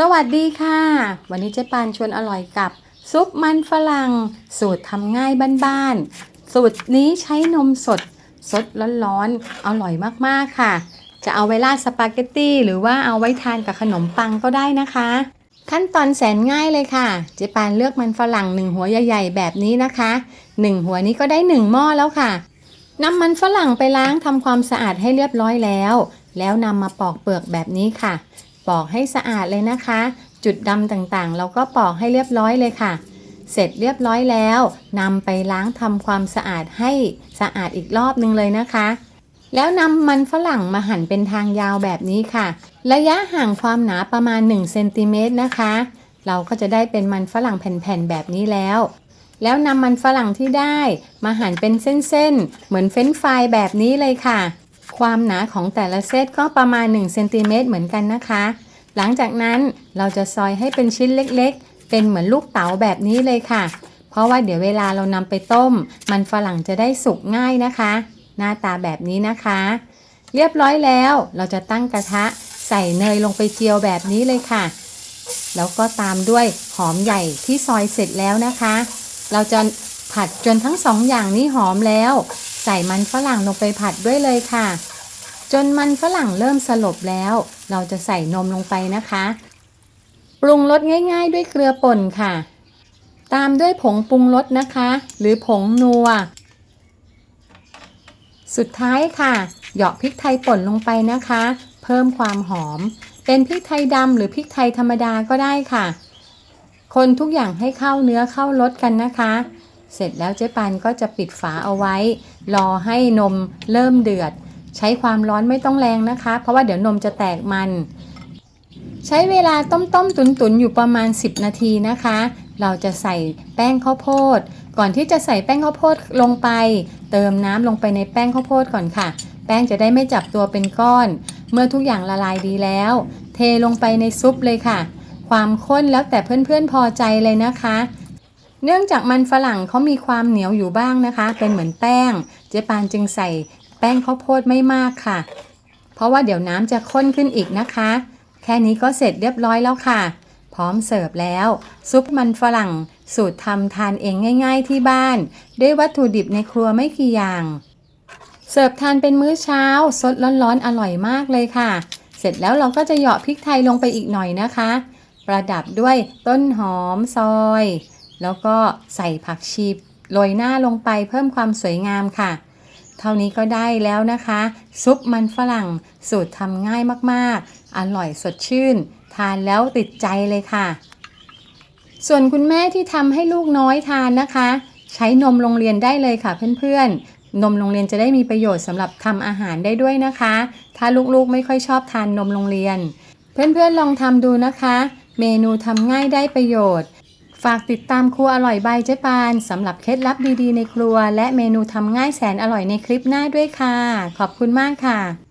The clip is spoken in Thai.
สวัสดีค่ะ วันนี้เจ๊ปานชวนอร่อยกับ ซุปมันฝรั่ง สูตรทำง่ายบ้านๆ สูตรนี้ใช้นมสด สดร้อนๆ อร่อยมากๆค่ะ จะเอาไว้ราดสปาเกตตี้หรือว่าเอาไว้ทานกับขนมปังก็ได้นะคะ ขั้นตอนแสนง่ายเลยค่ะ เจ๊ปานเลือกมันฝรั่งหนึ่งหัวใหญ่ๆ แบบนี้นะคะหนึ่งหัวนี้ก็ได้หนึ่งหม้อแล้วค่ะนำมันฝรั่งไปล้างทำความสะอาดให้เรียบร้อยแล้ว แล้วนำมาปอกเปลือกแบบนี้ค่ะ ปอกให้สะอาดเลยนะคะ จุดดำต่างๆ เราก็ปอกให้เรียบร้อยเลยค่ะ เสร็จเรียบร้อยแล้วนำไปล้างทำความสะอาดให้สะอาดอีกรอบนึงเลยนะคะ แล้วนำมันฝรั่งมาหั่นเป็นทางยาวแบบนี้ค่ะ ระยะห่างความหนาประมาณ1เซนติเมตรนะคะ เราก็จะได้เป็นมันฝรั่งแผ่นๆแบบนี้แล้ว แล้วนำมันฝรั่งที่ได้ มาหั่นเป็นเส้นๆ เหมือนเฟรนช์ฟรายแบบนี้เลยค่ะ ความหนาของแต่ละเซตก็ประมาณ1เซนติเมตรเหมือนกันนะคะ หลังจากนั้นเราจะซอยให้เป็นชิ้นเล็กๆ เป็นเหมือนลูกเต๋าแบบนี้เลยค่ะ เพราะว่าเดี๋ยวเวลาเรานำไปต้ม มันฝรั่งจะได้สุกง่ายนะคะ หน้าตาแบบนี้นะคะ เรียบร้อยแล้วเราจะตั้งกระทะใส่เนยลงไปเจียวแบบนี้เลยค่ะ แล้วก็ตามด้วยหอมใหญ่ที่ซอยเสร็จแล้วนะคะ เราจะผัดจนทั้งสองอย่างนี้หอมแล้ว ใส่มันฝรั่งลงไปผัดด้วยเลยค่ะ จนมันฝรั่งเริ่มสลบแล้ว เราจะใส่นมลงไปนะคะ ปรุงรสง่าย ๆ ด้วยเกลือป่นค่ะ ตามด้วยผงปรุงรสนะคะ หรือผงนัว สุดท้ายค่ะ เหยาะพริกไทยป่นลงไปนะคะ เพิ่มความหอม เป็นพริกไทยดำหรือพริกไทยธรรมดาก็ได้ค่ะ คนทุกอย่างให้เข้าเนื้อเข้ารสกันนะคะ เสร็จแล้วเจ๊ปันก็จะปิดฝาเอาไว้ รอให้นมเริ่มเดือด ใช้ความร้อนไม่ต้องแรงนะคะ เพราะว่าเดี๋ยวนมจะแตกมัน ใช้เวลาต้มต้มตุนตุนๆอยู่ประมาณ 10 นาทีนะคะ เราจะใส่แป้งข้าวโพด ก่อนที่จะใส่แป้งข้าวโพดลงไป เติมน้ำลงไปในแป้งข้าวโพดก่อนค่ะ แป้งจะได้ไม่จับตัวเป็นก้อน เมื่อทุกอย่างละลายดีแล้ว เทลงไปในซุปเลยค่ะ ความข้นแล้วแต่เพื่อนๆพอใจเลยนะคะ เนื่องจากมันฝรั่งเขามีความเหนียวอยู่บ้างนะคะ เป็นเหมือนแป้ง เจ๊ปานจึงใส่แป้งข้าวโพดไม่มากค่ะ เพราะว่าเดี๋ยวน้ำจะข้นขึ้นอีกนะคะ แค่นี้ก็เสร็จเรียบร้อยแล้วค่ะ พร้อมเสิร์ฟแล้ว ซุปมันฝรั่งสูตรทำทานเองง่าย ๆ ที่บ้าน ด้วยวัตถุดิบในครัวไม่กี่อย่าง เสิร์ฟทานเป็นมื้อเช้าสดร้อนๆอร่อยมากเลยค่ะ เสร็จแล้วเราก็จะเหยาะพริกไทยลงไปอีกหน่อยนะคะ ประดับด้วยต้นหอมซอย แล้วก็ใส่ผักชีโรยหน้าลงไปเพิ่มความสวยงามค่ะ เท่านี้ก็ได้แล้วนะคะ ซุปมันฝรั่งสูตรทำง่ายมากๆ อร่อยสดชื่น ทานแล้วติดใจเลยค่ะ ส่วนคุณแม่ที่ทำให้ลูกน้อยทานนะคะ ใช้นมโรงเรียนได้เลยค่ะเพื่อนๆ นมโรงเรียนจะได้มีประโยชน์สำหรับทำอาหารได้ด้วยนะคะ ถ้าลูกๆไม่ค่อยชอบทานนมโรงเรียน เพื่อนๆลองทำดูนะคะ เมนูทำง่ายได้ประโยชน์ ฝากติดตามครัวอร่อยใบเจ๊ปานสำหรับเคล็ดลับดีๆในครัว และเมนูทำง่ายแสนอร่อยในคลิปหน้าด้วยค่ะ ขอบคุณมากค่ะ